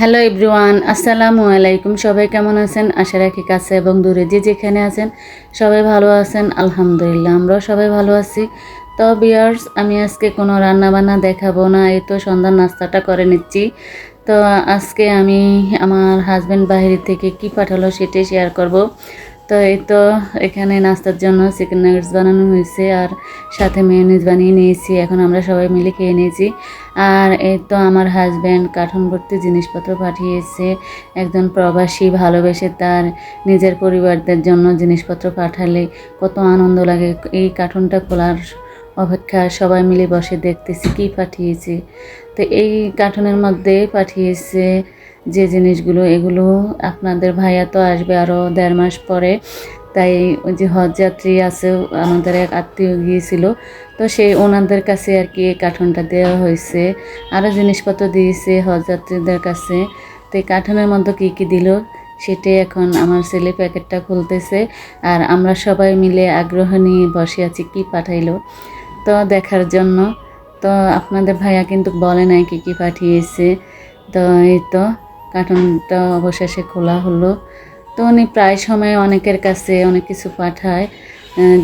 Hello everyone, আসসালামু আলাইকুম। সবাই কেমন আছেন? আশা রাখি কাছে এবং দূরে যে যেখানে আছেন, সবাই ভালো আছেন। আলহামদুলিল্লাহ, আমরাও সবাই ভালো আছি। তো বিয়ার্স আমি আজকে কোনো রান্না বান্না দেখাবো না। এই তো সন্ধ্যার নাস্তাটা করে নিচ্ছি। তো আজকে আমি আমার হাজব্যান্ড বাহির থেকে কি পাঠালো সেটাই শেয়ার করব। তো এই তো এখানে নাস্তার জন্য চিকেন নাগেটস বানানো হয়েছে আর সাথে মেয়নিজ বানিয়ে নিয়েছি। এখন আমরা সবাই মিলে খেয়ে নিয়েছি। আর এই তো আমার হাজব্যান্ড কার্টুন ভর্তি জিনিসপত্র পাঠিয়েছে। একজন প্রবাসী ভালোবেসে তার নিজের পরিবারদের জন্য জিনিসপত্র পাঠালে কত আনন্দ লাগে। এই কার্টুনটা খোলার অপেক্ষা সবাই মিলে বসে দেখতেছি কি পাঠিয়েছে। তো এই কার্টুনের মধ্যে পাঠিয়েছে যে জিনিসগুলো, এগুলো আপনাদের ভাইয়া তো আসবে আরও দেড় মাস পরে। তাই ওই যে হজযাত্রী আছে, আমাদের এক আত্মীয় গিয়েছিল। তো সেই ওনাদের কাছে আর কি কার্টুনটা দেওয়া হয়েছে। আরও জিনিসপত্র দিয়েছে হজযাত্রীদের কাছে। তো এই কার্টুনের মধ্যে কী কী দিল, সেটাই এখন আমার ছেলে প্যাকেটটা খুলতেছে। আর আমরা সবাই মিলে আগ্রহ নিয়ে বসে আছি কি পাঠাইলো। তো দেখার জন্য, তো আপনাদের ভাইয়া কিন্তু বলে নাই কী কী পাঠিয়েছে। তো এই তো। কার্টুনটা অবশেষে খোলা হলো। তো উনি প্রায় সময় অনেকের কাছে অনেক কিছু পাঠায়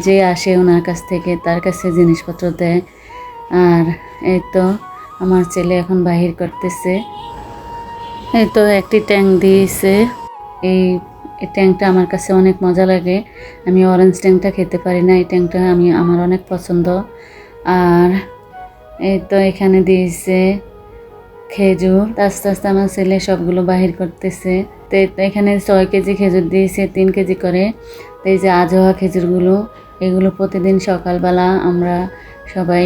যে আসে ওনার কাছ থেকে, তার কাছে জিনিসপত্র দেয়। আর এই তো আমার ছেলে এখন বাহির করতেছে। এই তো একটি ট্যাঙ্ক দিয়েছে। এই এই ট্যাঙ্কটা আমার কাছে অনেক মজা লাগে। আমি অরেঞ্জ ট্যাঙ্কটা খেতে পারি না, এই ট্যাঙ্কটা আমি, আমার অনেক পছন্দ। আর এই তো এখানে দিয়েছে খেজুর আস্তে আস্তে আমার ছেলে সবগুলো বাহির করতেছে। তো এখানে ছয় কেজি খেজুর দিয়েছে, তিন কেজি করে। তো এই যে আজোয়া খেজুরগুলো, এগুলো প্রতিদিন সকালবেলা আমরা সবাই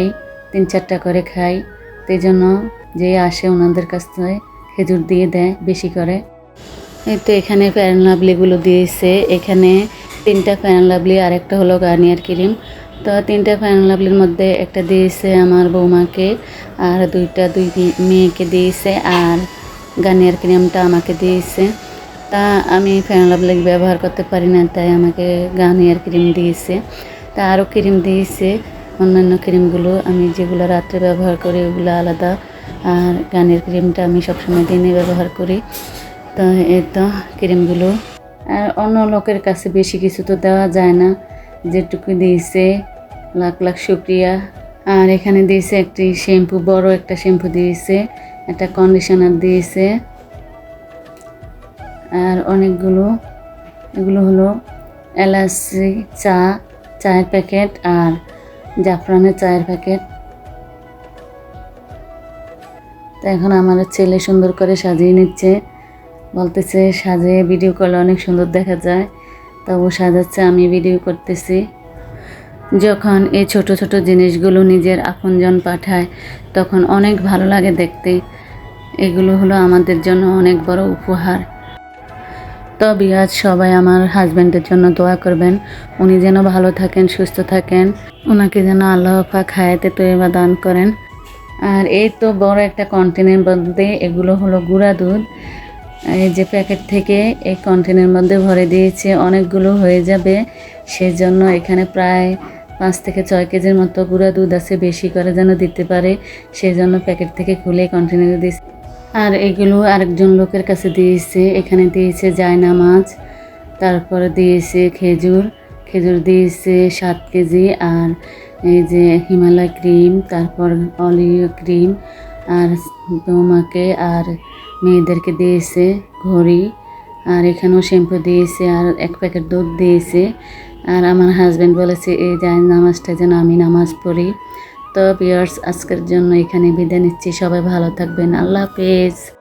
তিন চারটা করে খাই। এই জন্য যে আসে ওনাদের কাছ থেকে খেজুর দিয়ে দেয়, বেশি করে। এই তো এখানে ফ্যান লাভলিগুলো দিয়েছে। এখানে তিনটা ফ্যান লাভলি আর একটা হলো গার্নিয়ার ক্রিম তো তিনটা ফ্যান লাভলির মধ্যে একটা দিয়েছে আমার বৌমাকে, আর দুইটা দুই মেয়েকে দিয়েছে, আর গার্নিয়ার ক্রিমটা আমাকে দিয়েছে। তা আমি ফ্যান লাভলি ব্যবহার করতে পারি না, তাই আমাকে গার্নিয়ার ক্রিম দিয়েছে। তা আরও ক্রিম দিয়েছে, অন্যান্য ক্রিমগুলো আমি যেগুলো রাত্রে ব্যবহার করি, ওগুলো আলাদা। আর গার্নিয়ার ক্রিমটা আমি সবসময় দিনে ব্যবহার করি। তো এই তো ক্রিমগুলো অন্য লোকের কাছে বেশি কিছু তো দেওয়া যায় না। যেটুকু দিয়েছে, লাখ লাখ শুক্রিয়া। আর এখানে দিয়েছে একটি শ্যাম্পু, বড় একটা শ্যাম্পু দিয়েছে, একটা কন্ডিশনার দিয়েছে। আর অনেকগুলো, এগুলো হলো এলাচি, চা, চায়ের প্যাকেট আর জাফরানের চায়ের প্যাকেট। তো এখন আমার ছেলে সুন্দর করে সাজিয়ে নিচ্ছে। বলতেছে সাজিয়ে ভিডিও করলে অনেক সুন্দর দেখা যায়। তবু সাজাচ্ছে, আমি ভিডিও করতেছি। যখন এই ছোট ছোট জিনিসগুলো নিজের আপনজন পাঠায়, তখন অনেক ভালো লাগে দেখতে। এগুলো হলো আমাদের জন্য অনেক বড় উপহার। তবে আজ সবাই আমার হাজব্যান্ডের জন্য দোয়া করবেন। উনি যেন ভালো থাকেন, সুস্থ থাকেন। ওনাকে যেন আল্লাহ পাক হায়াতে তৈবা দান করেন। আর এই তো বড় একটা কন্টেনের মধ্যে এগুলো হলো গুঁড়া দুধ। এই যে প্যাকেট থেকে এই কন্টেনের মধ্যে ভরে দিয়েছে, অনেকগুলো হয়ে যাবে। সেজন্য এখানে প্রায় পাঁচ থেকে ছয় কেজির মতো গুঁড়া দুধ আছে, বেশি করে যেন দিতে পারে। সেজন্য প্যাকেট থেকে খুলে কন্টেনারে দিয়েছে আর এগুলো আরেকজন লোকের কাছে দিয়েছে, এখানে দিয়েছে জায়নামাজ তারপরে দিয়েছে খেজুর। খেজুর দিয়েছে সাত কেজি, আর এই যে হিমালয় ক্রিম, তারপর অলিও ক্রিম, আর বৌমাকে আর মেয়েদেরকে দিয়েছে ঘড়ি, আর এখানেও শ্যাম্পু দিয়েছে, আর এক প্যাকেট দুধ দিয়েছে। আর আমার হাজব্যান্ড বলেছে, এই যায় নামাজটা যেন আমি নামাজ পড়ি। তো পিয়ার্স আজকের জন্য এখানে বিদায় নিচ্ছি। সবাই ভালো থাকবেন। আল্লাহ হাফেজ।